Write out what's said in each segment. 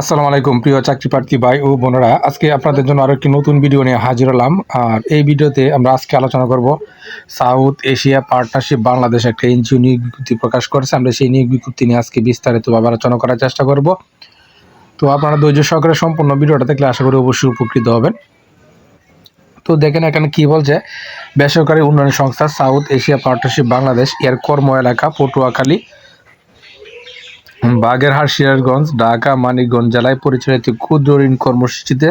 আসসালামু আলাইকুম, প্রিয় চাকরি প্রার্থী ভাই ও বোনেরা। আজকে আপনাদের জন্য আরও একটি নতুন ভিডিও নিয়ে হাজির হলাম। আর এই ভিডিওতে আমরা আজকে আলোচনা করব সাউথ এশিয়া পার্টনারশিপ বাংলাদেশ একটা এনজিও নিয়োগ বিজ্ঞপ্তি প্রকাশ করেছে। আমরা সেই নিয়োগ বিজ্ঞপ্তি নিয়ে আজকে বিস্তারিতভাবে আলোচনা করার চেষ্টা করব। তো আপনারা ধৈর্য সহকারে সম্পূর্ণ ভিডিওটা দেখলে আশা করি অবশ্যই উপকৃত হবেন। তো দেখেন এখানে কি বলছে, বেসরকারি উন্নয়ন সংস্থা সাউথ এশিয়া পার্টনারশিপ বাংলাদেশ, এর কর্ম এলাকা পটুয়াখালী। বাগেরহাট, সিরাজগঞ্জ, ঢাকা, মানিকগঞ্জ জেলায় পরিচালিত ক্ষুদ্র ঋণ কর্মসূচিতে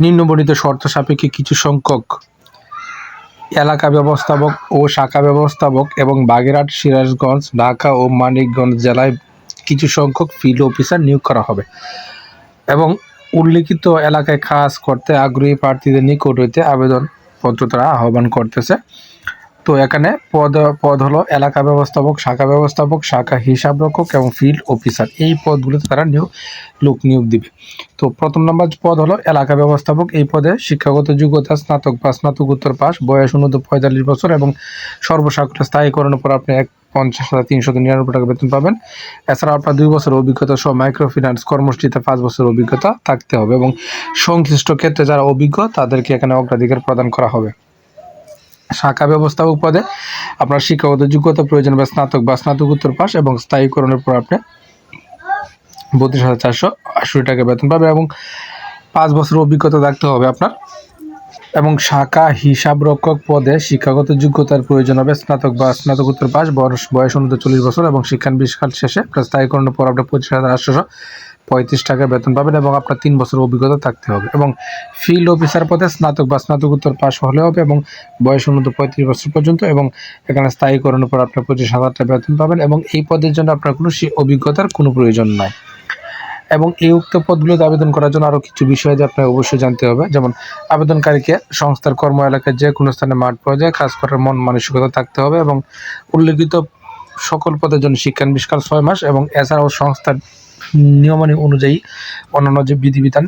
নিম্নবর্ণিত শর্ত সাপেক্ষে কিছু সংখ্যক এলাকা ব্যবস্থাপক ও শাখা ব্যবস্থাপক এবং বাগেরহাট, সিরাজগঞ্জ, ঢাকা ও মানিকগঞ্জ জেলায় কিছু সংখ্যক ফিল্ড অফিসার নিয়োগ করা হবে এবং উল্লিখিত এলাকায় কাজ করতে আগ্রহী প্রার্থীদের নিকট হইতে আবেদনপত্র তারা আহ্বান করতেছে। তো এখানে পদ পদ হলো এলাকা ব্যবস্থাপক, শাখা ব্যবস্থাপক, শাখা হিসাবরক্ষক এবং ফিল্ড অফিসার এই পদগুলোতে তারা নিয়োগ, লোক নিয়োগ দিবে। তো প্রথম নম্বর পদ হলো এলাকা ব্যবস্থাপক। এই পদে শিক্ষাগত যোগ্যতা, স্নাতক বা স্নাতকোত্তর পাস, বয়স উন্নত পঁয়তাল্লিশ বছর এবং সর্বসাকুল্য স্থায়ীকরণের পর আপনি এক পঞ্চাশ হাজার তিনশো নিরানব্বই টাকা বেতন পাবেন। এছাড়া আপনার দুই বছর অভিজ্ঞতা সহ মাইক্রো ফিন্যান্স কর্মসূচিতে পাঁচ বছর অভিজ্ঞতা থাকতে হবে এবং সংশ্লিষ্ট ক্ষেত্রে যারা অভিজ্ঞ, তাদেরকে এখানে অগ্রাধিকার প্রদান করা হবে। শাখা ব্যবস্থাপক পদে আপনার শিক্ষাগত যোগ্যতা প্রয়োজন বা স্নাতক বা স্নাতকোত্তর পাস এবং স্থায়ীকরণের পর আপনি বত্রিশ হাজার চারশো আশি টাকা বেতন পাবেন এবং পাঁচ বছর অভিজ্ঞতা থাকতে হবে আপনার। এবং শাখা হিসাবরক্ষক পদে শিক্ষাগত যোগ্যতার প্রয়োজন হবে স্নাতক বা স্নাতকোত্তর পাস, বয়স বয়স অনুযায়ী চল্লিশ বছর এবং শিক্ষান শিক্ষানবিষ্কাল শেষে স্থায়ীকরণের পর আপনার পঁচিশ হাজার আটশোশো পঁয়ত্রিশ টাকা বেতন পাবেন এবং আপনার তিন বছর অভিজ্ঞতা থাকতে হবে। এবং ফিল্ড অফিসার পদে স্নাতক বা স্নাতকোত্তর পাস হলে হবে এবং বয়স উন্নত পঁয়ত্রিশ বছর পর্যন্ত এবং এখানে স্থায়ীকরণের পর আপনার পঁচিশ হাজার টাকা বেতন পাবেন এবং এই পদের জন্য আপনার কোনো অভিজ্ঞতার কোনো প্রয়োজন নাই। এবং এই উক্ত পদগুলোতে আবেদন করার জন্য আরও কিছু বিষয় যে আপনাকে অবশ্যই জানতে হবে। যেমন আবেদনকারীকে সংস্থার কর্ম এলাকায় যে কোনো স্থানে মাঠ পর্যায়ে কাজ করার মন মানসিকতা থাকতে হবে এবং উল্লেখিত সকল পদের জন্য শিক্ষানবিষ্কাল ছয় মাস এবং এছাড়াও সংস্থার নিয়মানি অনুযায়ী অন্যান্য যে বিধিবিধান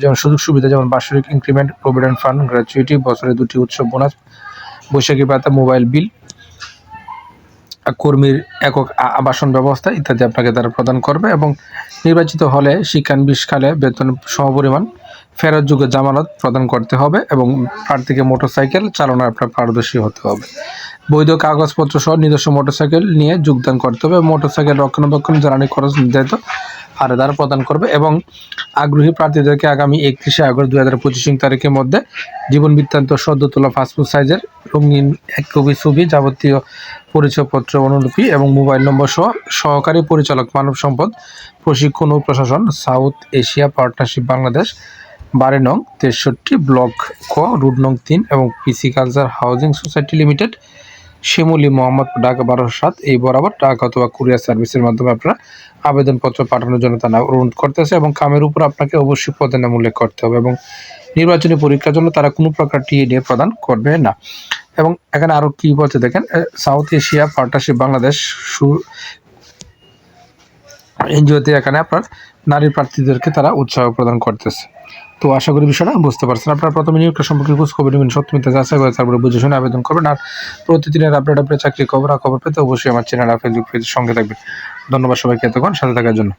যেমন সুযোগ সুবিধা, যেমন বার্ষিক ইনক্রিমেন্ট প্রভিডেন্ট ফান্ড গ্র্যাচুইটি বছরে দুটি উৎসব বোনাস বৈশাখী ভাতা মোবাইল বিল কর্মীর একক আবাসন ব্যবস্থা ইত্যাদি আপনাকে তারা প্রদান করবে এবং নির্বাচিত হলে শিক্ষানবিষ্কালে বেতন সমপরিমাণ ফেরতযোগ্য জামানত প্রদান করতে হবে এবং প্রার্থীকে মোটরসাইকেল চালানোর আপনার পারদর্শী হতে হবে। বৈধ কাগজপত্র সহ নিজস্ব মোটরসাইকেল নিয়ে যোগদান করতে হবে মোটরসাইকেল রক্ষণাবেক্ষণ জ্বালানি খরচ নির্ধারিত হারে দ্বারা প্রদান করবে এবং আগ্রহী প্রার্থীদেরকে আগামী একত্রিশে আগস্ট দুই হাজার পঁচিশ তারিখের মধ্যে জীবন বৃত্তান্ত সদ্য তোলা সাইজের রঙিন এক কপি ছবি যাবতীয় পরিচয়পত্র, অনুলিপি এবং মোবাইল নম্বর সহ সহকারী পরিচালক মানব সম্পদ, প্রশিক্ষণ ও প্রশাসন, সাউথ এশিয়া পার্টনারশিপ বাংলাদেশ, বারে নং তেষট্টি ব্লক ক, রুট নং তিন এবং PC culture housing society limited শিমুলি Mohammad, Dhaka বারোশো সাত, এই বরাবর ঢাকা অথবা কুরিয়ার সার্ভিসের মাধ্যমে আপনারা আবেদনপত্র পাঠানোর জন্য তারা অনুরোধ করতেছে এবং কামের উপর আপনাকে অবশ্যই পদের নাম উল্লেখ করতে হবে এবং নির্বাচনী পরীক্ষার জন্য তারা কোনো প্রকার টিএডিএ প্রদান করবে না। এবং এখানে আরও কি বলছে দেখেন সাউথ এশিয়া পার্টনারশিপ বাংলাদেশ সু- এনজিওতে এখানে আপনার নারী প্রার্থীদেরকে তারা উৎসাহ প্রদান করতেছে। তো আশা করি বিষয়টা বুঝতে পারছেন। আপনারা প্রথমে নিয়োগটা সম্পর্কে খোঁজ খবর নেবেন, সত্যি যাচাই করে তারপরে বুঝে শুনে আবেদন করবেন। আর প্রতিদিনের আপডেট আপডেট চাকরি খবর খবর পেতে অবশ্যই আমার চ্যানেল আর ফেসবুক পেজের সঙ্গে থাকবেন। ধন্যবাদ সবাইকে এতক্ষণ, সাথে থাকার জন্য।